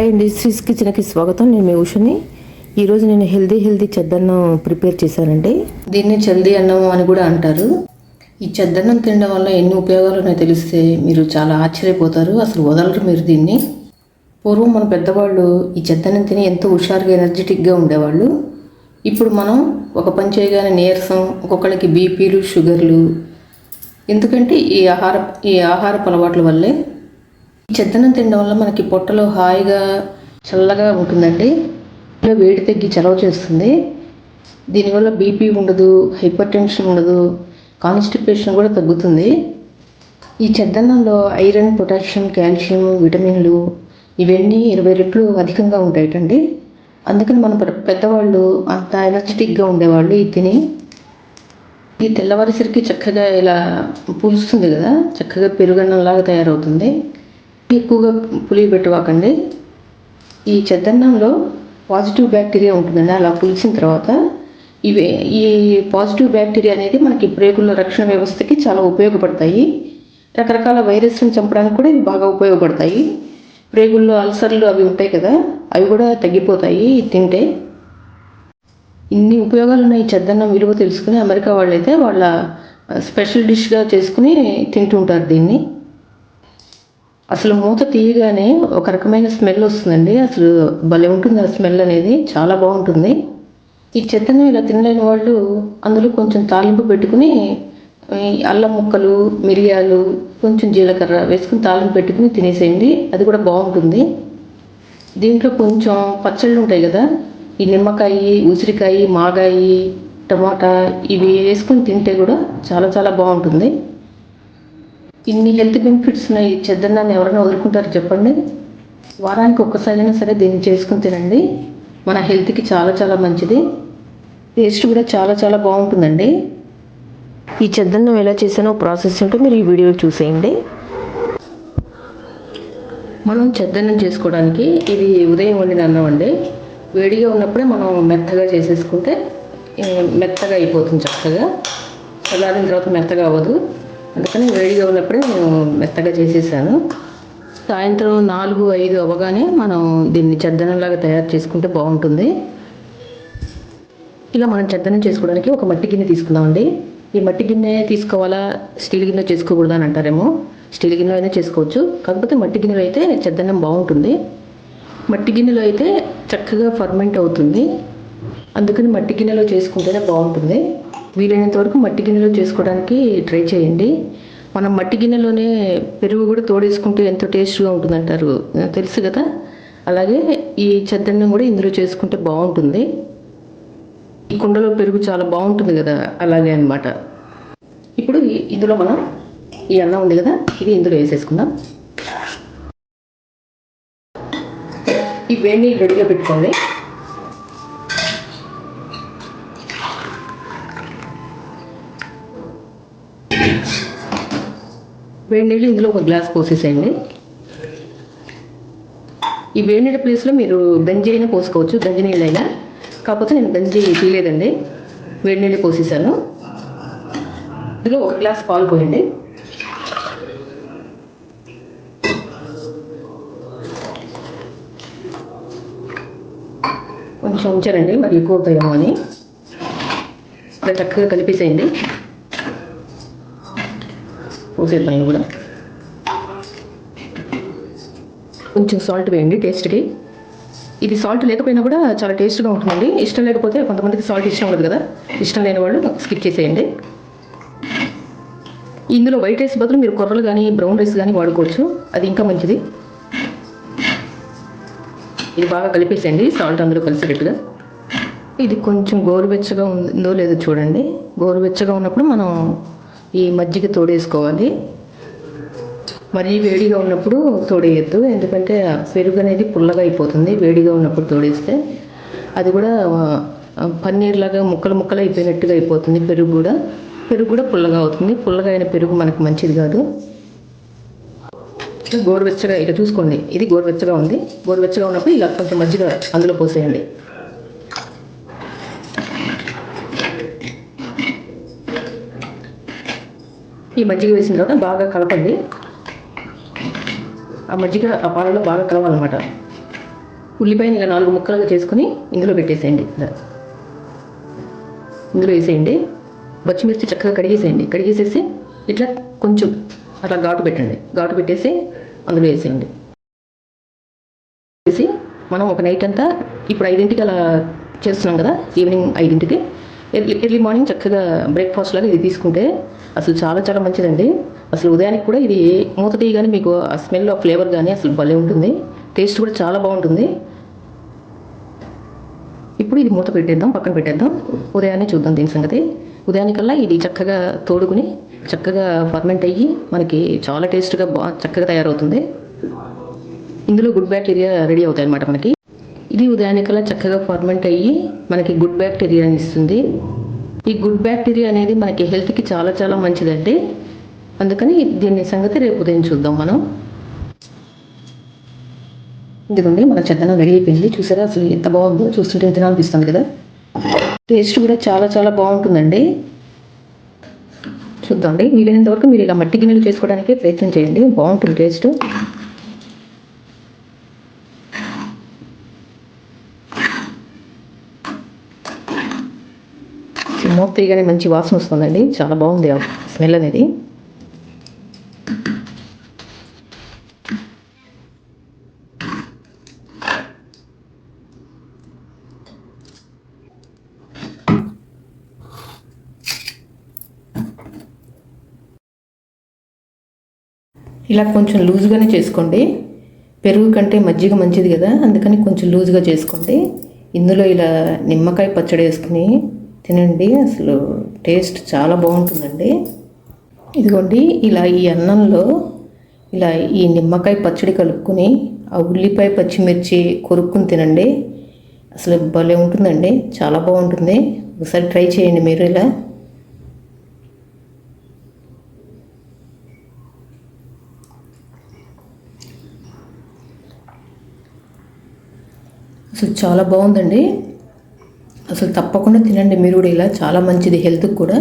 Hi అండి కిచెన్కి స్వాగతం. నేను మీ ఉషని. ఈరోజు నేను హెల్దీ హెల్దీ చెద్దన్నం ప్రిపేర్ చేశానండి. దీన్ని చల్దీ అన్నం అని కూడా అంటారు. ఈ చెద్దన్నం తినడం వల్ల ఎన్ని ఉపయోగాలు ఉన్నాయో తెలిస్తే మీరు చాలా ఆశ్చర్యపోతారు. అసలు వదలరు మీరు దీన్ని. పూర్వం మన పెద్దవాళ్ళు ఈ చెద్దన్నం తిని ఎంతో హుషారుగా ఎనర్జెటిక్గా ఉండేవాళ్ళు. ఇప్పుడు మనం ఒక పని చేయగానే నీరసం ఒక్కొక్కరికి బీపీలు షుగర్లు. ఎందుకంటే ఈ ఆహార ఈ ఆహారపు అలవాట్ల వల్లే చెద్దనం తినడం వల్ల మనకి పొట్టలో హాయిగా చల్లగా ఉంటుందండి. వేడి తగ్గి చలవ చేస్తుంది. దీనివల్ల బీపీ ఉండదు హైపర్ టెన్షన్ ఉండదు కాన్స్టిపేషన్ కూడా తగ్గుతుంది. ఈ చెద్దన్నంలో ఐరన్ పొటాషియం కాల్షియం విటమిన్లు ఇవన్నీ ఇరవై రెట్లు అధికంగా ఉంటాయటండి. అందుకని మన పెద్దవాళ్ళు అంత ఎనర్జెటిక్గా ఉండేవాళ్ళు ఇది తిని. ఈ తెల్లవారిసరికి చక్కగా ఇలా పులుస్తుంది కదా చక్కగా పెరుగన్నంలాగా తయారవుతుంది. ఎక్కువగా పులి పెట్టువాకండి. ఈ చెద్దన్నంలో పాజిటివ్ బ్యాక్టీరియా ఉంటుందండి. అలా పులిసిన తర్వాత ఇవి ఈ పాజిటివ్ బ్యాక్టీరియా అనేది మనకి ప్రేగుల రక్షణ వ్యవస్థకి చాలా ఉపయోగపడతాయి. రకరకాల వైరస్లను చంపడానికి కూడా ఇవి బాగా ఉపయోగపడతాయి. ప్రేగుల్లో అల్సర్లు అవి ఉంటాయి కదా అవి కూడా తగ్గిపోతాయి తింటే. ఇన్ని ఉపయోగాలు ఉన్నాయి ఈ చెద్దన్నం విలువ తెలుసుకుని అమెరికా వాళ్ళైతే వాళ్ళ స్పెషల్ డిష్గా చేసుకుని తింటుంటారు దీన్ని. అసలు మూత తీయగానే ఒక రకమైన స్మెల్ వస్తుందండి. అసలు భలే ఉంటుంది ఆ స్మెల్ అనేది. చాలా బాగుంటుంది. ఈ చెత్తను ఇలా తినలేని వాళ్ళు అందులో కొంచెం తాలింపు పెట్టుకుని అల్లం ముక్కలు మిరియాలు కొంచెం జీలకర్ర వేసుకుని తాలింపు పెట్టుకుని తినేసేయండి. అది కూడా బాగుంటుంది. దీంట్లో కొంచెం పచ్చళ్ళు ఉంటాయి కదా. ఈ నిమ్మకాయ ఉసిరికాయ మాగాయి టమాటా ఇవి వేసుకుని తింటే కూడా చాలా చాలా బాగుంటుంది. ఇన్ని హెల్త్ బెనిఫిట్స్ ఉన్నాయి చెద్దన్నాన్ని ఎవరైనా వదులుకుంటారు చెప్పండి. వారానికి ఒక్కసారైనా సరే దీన్ని చేసుకుని తినండి. మన హెల్త్కి చాలా చాలా మంచిది. టేస్ట్ కూడా చాలా చాలా బాగుంటుందండి. ఈ చెద్దన్నం ఎలా చేసానో ప్రాసెస్ ఉంటే మీరు ఈ వీడియో చూసేయండి. మనం చెద్దన్నం చేసుకోవడానికి ఇది ఉదయం వండిన అన్నం అండి. వేడిగా ఉన్నప్పుడే మనం మెత్తగా చేసేసుకుంటే మెత్తగా అయిపోతుంది చక్కగా. చల్లారిన తర్వాత మెత్తగా అవ్వదు. అందుకని వేడిగా ఉన్నప్పుడే నేను మెత్తగా చేసేసాను. సాయంత్రం నాలుగు ఐదు అవ్వగానే మనం దీన్ని చెద్దనంలాగా తయారు చేసుకుంటే బాగుంటుంది. ఇలా మనం చెద్దనం చేసుకోవడానికి ఒక మట్టి గిన్నె తీసుకుందామండి. ఈ మట్టి గిన్నె తీసుకోవాలా? స్టీల్ గిన్నె చేసుకోకూడదు అని అంటారేమో. స్టీల్ గిన్నెలో అయినా చేసుకోవచ్చు. కాకపోతే మట్టి గిన్నెలో అయితే చెద్దనం బాగుంటుంది. మట్టి గిన్నెలో అయితే చక్కగా ఫర్మెంట్ అవుతుంది. అందుకని మట్టి గిన్నెలో చేసుకుంటేనే బాగుంటుంది. వీలైనంత వరకు మట్టి గిన్నెలో చేసుకోవడానికి ట్రై చేయండి. మనం మట్టి గిన్నెలోనే పెరుగు కూడా తోడేసుకుంటే ఎంతో టేస్ట్గా ఉంటుందంటారు. తెలుసు కదా? అలాగే ఈ చెద్దన్నం కూడా ఇందులో చేసుకుంటే బాగుంటుంది. ఈ కుండలో పెరుగు చాలా బాగుంటుంది కదా? అలాగే అన్నమాట. ఇప్పుడు ఇందులో మనం ఈ అన్నం ఉంది కదా? ఇది ఇందులో వేసేసుకుందాం. ఈ వేడి నీళ్ళు రెడీగా పెట్టుకోండి వేడి నీళ్ళు ఇందులో ఒక గ్లాస్ పోసేసేయండి. ఈ వేడి నీళ్ళ ప్లేస్లో మీరు గంజి అయినా పోసుకోవచ్చు గంజి నీళ్ళైనా కాకపోతే నేను గంజి తీయలేదండి. వేడి నీళ్ళు పోసేసాను. ఇందులో ఒక గ్లాస్ పాలు పోయండి. కొంచెం ఉంచారండి మరి ఎక్కువ అవుతాయేమో అని. చక్కగా కలిపేసేయండి. పోసేద్దాం ఇవి కూడా. కొంచెం సాల్ట్ వేయండి టేస్ట్కి ఇది సాల్ట్ లేకపోయినా కూడా చాలా టేస్ట్గా ఉంటుందండి. ఇష్టం లేకపోతే కొంతమందికి సాల్ట్ ఇష్టం ఉండదు కదా. ఇష్టం లేని వాళ్ళు స్కిప్ చేసేయండి. ఇందులో వైట్ రైస్ బదులు మీరు కొర్రలు కానీ బ్రౌన్ రైస్ కానీ వాడుకోవచ్చు. అది ఇంకా మంచిది. ఇది బాగా కలిపేసేయండి సాల్ట్ అందులో కలిసేటట్టుగా. ఇది కొంచెం గోరువెచ్చగా ఉందో లేదో చూడండి. గోరువెచ్చగా ఉన్నప్పుడు మనం ఈ మజ్జిగ తోడేసుకోవాలి. మరీ వేడిగా ఉన్నప్పుడు తోడేయద్దు ఎందుకంటే ఆ పెరుగు అనేది పుల్లగా అయిపోతుంది. వేడిగా ఉన్నప్పుడు తోడేస్తే అది కూడా పన్నీర్లాగా ముక్కలు ముక్కలు అయిపోయినట్టుగా అయిపోతుంది పెరుగు కూడా. పెరుగు కూడా పుల్లగా అవుతుంది. పుల్లగా అయిన పెరుగు మనకు మంచిది కాదు. ఇట్లా గోరువెచ్చగా ఇక చూసుకోండి. ఇది గోరువెచ్చగా ఉంది. గోరువెచ్చగా ఉన్నప్పుడు ఇలా కొంచెం మజ్జిగ అందులో పోసేయండి. ఈ మజ్జిగ వేసిన తర్వాత బాగా కలపండి. ఆ మజ్జిగ ఆ పాలలో బాగా కలవాలన్నమాట. ఉల్లిపాయని ఇలా నాలుగు ముక్కలుగా చేసుకుని ఇందులో పెట్టేసేయండి. ఇందులో వేసేయండి. పచ్చిమిర్చి చక్కగా కడిగేసేయండి. కడిగేసేసి ఇట్లా కొంచెం అట్లా ఘాటు పెట్టండి. ఘాటు పెట్టేసి అందులో వేసేయండి. వేసి మనం ఒక నైట్ అంతా ఇప్పుడు ఐదింటికి అలా చేస్తున్నాం కదా ఈవినింగ్ ఐదింటికి ఎర్లీ ఎర్లీ మార్నింగ్ చక్కగా బ్రేక్ఫాస్ట్ లాగా ఇది తీసుకుంటే అసలు చాలా చాలా మంచిదండి. అసలు ఉదయానికి కూడా ఇది మూత తీయగానే మీకు ఆ స్మెల్ ఆ ఫ్లేవర్ కానీ అసలు భలే ఉంటుంది. టేస్ట్ కూడా చాలా బాగుంటుంది. ఇప్పుడు ఇది మూత పెట్టేద్దాం పక్కన పెట్టేద్దాం. ఉదయాన్నే చూద్దాం దీని సంగతి. ఉదయానికల్లా ఇది చక్కగా తోడుకుని చక్కగా ఫర్మెంట్ అయ్యి మనకి చాలా టేస్ట్గా బా చక్కగా తయారవుతుంది. ఇందులో గుడ్ బ్యాక్టీరియా రెడీ అవుతాయి అన్నమాట మనకి. ఇది ఉదయానికల్లా చక్కగా ఫార్మెంట్ అయ్యి మనకి గుడ్ బ్యాక్టీరియాని ఇస్తుంది. ఈ గుడ్ బ్యాక్టీరియా అనేది మనకి హెల్త్కి చాలా చాలా మంచిదండి. అందుకని దీని సంగతి రేపు ఉదయం చూద్దాం మనం. ఇదిగోండి మన చెద్దనం రెడీ అయిపోయింది. చూసారా? అసలు ఎంత బాగుందో చూస్తుంటే తినాలనిపిస్తుంది కదా. టేస్ట్ కూడా చాలా చాలా బాగుంటుందండి. చూద్దాండి వీలైనంత వరకు మీరు ఇలా మట్టి గిన్నెలు చేసుకోవడానికి ప్రయత్నం చేయండి. బాగుంటుంది టేస్ట్ మూత తీయగానే మంచి వాసన వస్తుందండి. చాలా బాగుంది స్మెల్ అనేది. ఇలా కొంచెం లూజ్గానే చేసుకోండి. పెరుగు కంటే మజ్జిగ మంచిది కదా అందుకని కొంచెం లూజ్గా చేసుకోండి. ఇందులో ఇలా నిమ్మకాయ పచ్చడి వేసుకుని తినండి. అసలు టేస్ట్ చాలా బాగుంటుందండి. ఇదిగోండి ఇలా ఈ అన్నంలో ఇలా ఈ నిమ్మకాయ పచ్చడి కలుపుకొని ఆ ఉల్లిపాయ పచ్చిమిర్చి కొరుక్కుని తినండి. అసలు భలే ఉంటుందండి. చాలా బాగుంటుంది. ఒకసారి ట్రై చేయండి మీరు ఇలా. అసలు చాలా బాగుందండి. అసలు తప్పకుండా తినండి. మీరు కూడా ఇలా చాలా మంచిది. హెల్త్కి కూడా